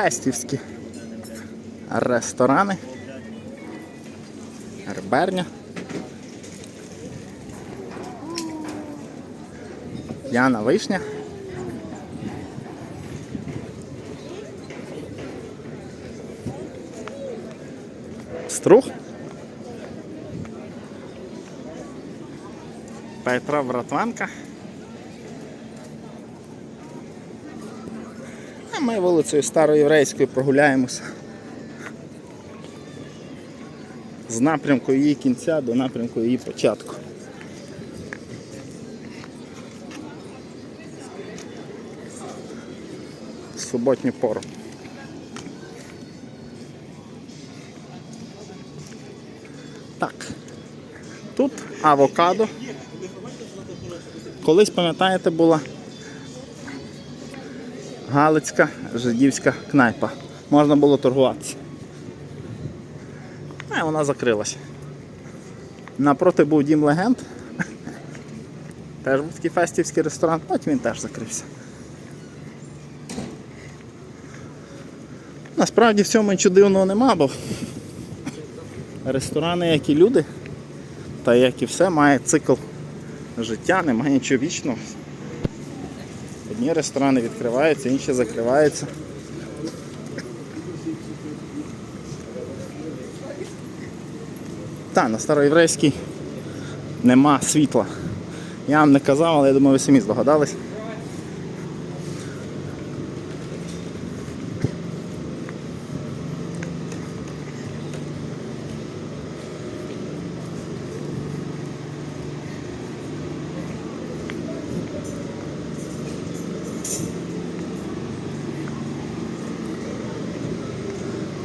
фестівські ресторани. Реберня. Яна Вишня. Струх. Петра Братванка. Ми вулицею Староєврейською прогуляємося. З напрямку її кінця до напрямку її початку. Суботню пору. Так. Тут авокадо. Колись, пам'ятаєте, була Галицька жидівська кнайпа. Можна було торгуватися. А вона закрилась. Напроти був дім легенд. Теж був такий фестівський ресторан, потім він теж закрився. Насправді в цьому нічого дивного нема, бо ресторани, як і люди, та як і все, має цикл життя, немає нічого вічного. Одні ресторани відкриваються, інші закриваються. Та, на староєврейській нема світла. Я вам не казав, але я думаю, ви самі здогадались.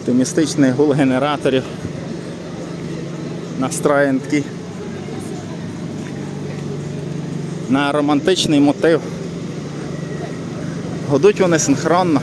Оптимістичний гул генераторів настроєн такий на романтичний мотив. Годуть вони синхронно.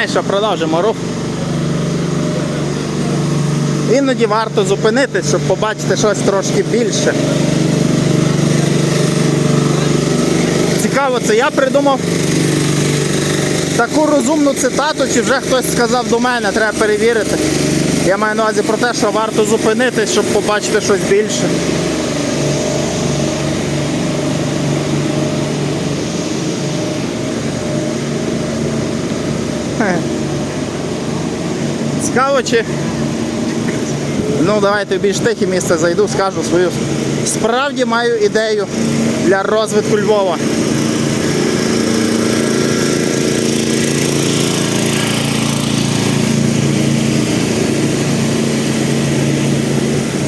А і що. Іноді варто зупинитись, щоб побачити щось трошки більше. Цікаво, це я придумав таку розумну цитату, чи вже хтось сказав до мене, треба перевірити. Я маю на увазі про те, що варто зупинитись, щоб побачити щось більше. Цікаво чи. Ну, давайте в більш тихе місце зайду, скажу свою. Справді маю ідею для розвитку Львова.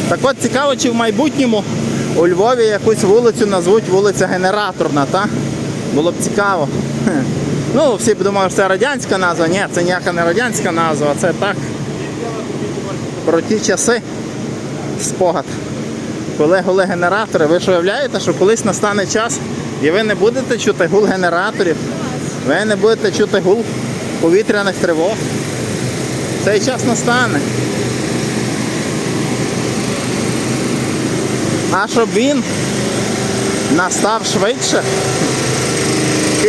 Так от цікаво, чи в майбутньому у Львові якусь вулицю назвуть вулиця Генераторна, та? Було б цікаво. Ну, всі думали, що це радянська назва. Ні, це ніяка не радянська назва, це так. Про ті часи спогад. Коли гули генератори, ви ж уявляєте, що колись настане час і ви не будете чути гул генераторів, ви не будете чути гул повітряних тривог. Цей час настане. А щоб він настав швидше,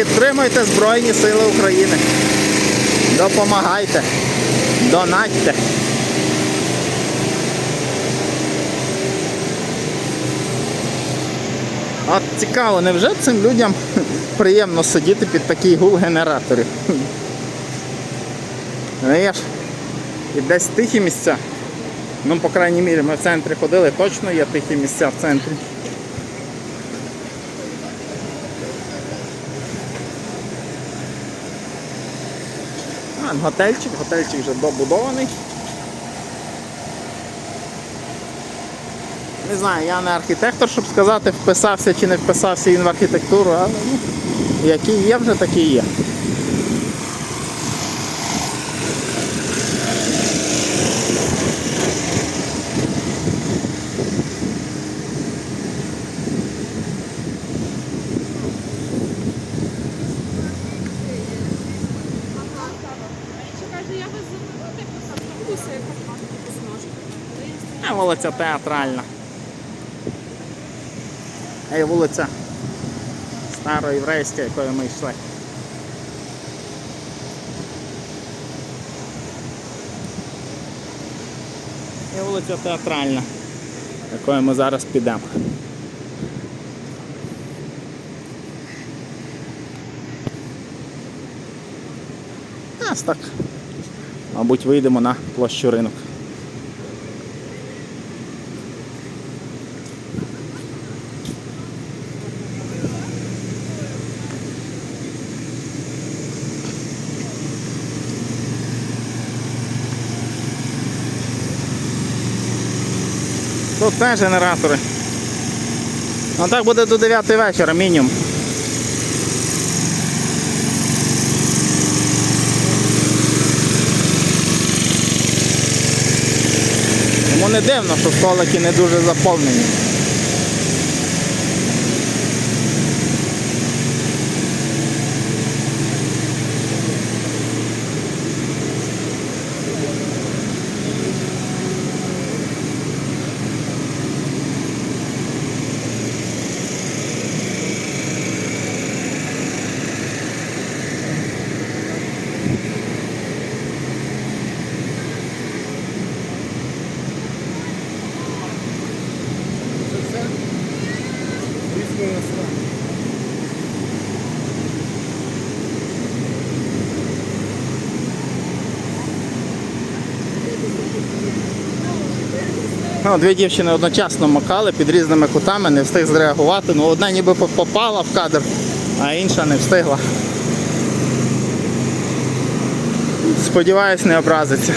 підтримуйте Збройні Сили України. Допомагайте, донатьте. От цікаво, невже цим людям приємно сидіти під такий гул генераторів? Ну, є ж і десь тихі місця. Ну, по крайній мірі, ми в центрі ходили, точно є тихі місця в центрі. А, готельчик, готельчик вже добудований. Не знаю, я не архітектор, щоб сказати, вписався чи не вписався він в архітектуру, але ну, який є, вже такий є. Що каже, я вас заберу, так ось автобуси, як попати посможу. А вулиця театральна. А є вулиця староєврейська, якою ми йшли. І вулиця театральна, якою ми зараз підемо. Ось так. Мабуть, вийдемо на площу ринок. Тут теж генератори. А так буде до 9 вечора мінімум. Тому не дивно, що столики не дуже заповнені. Ну, дві дівчини одночасно макали під різними кутами, не встиг зреагувати. Ну, одна ніби попала в кадр, а інша не встигла. Сподіваюсь, не образиться.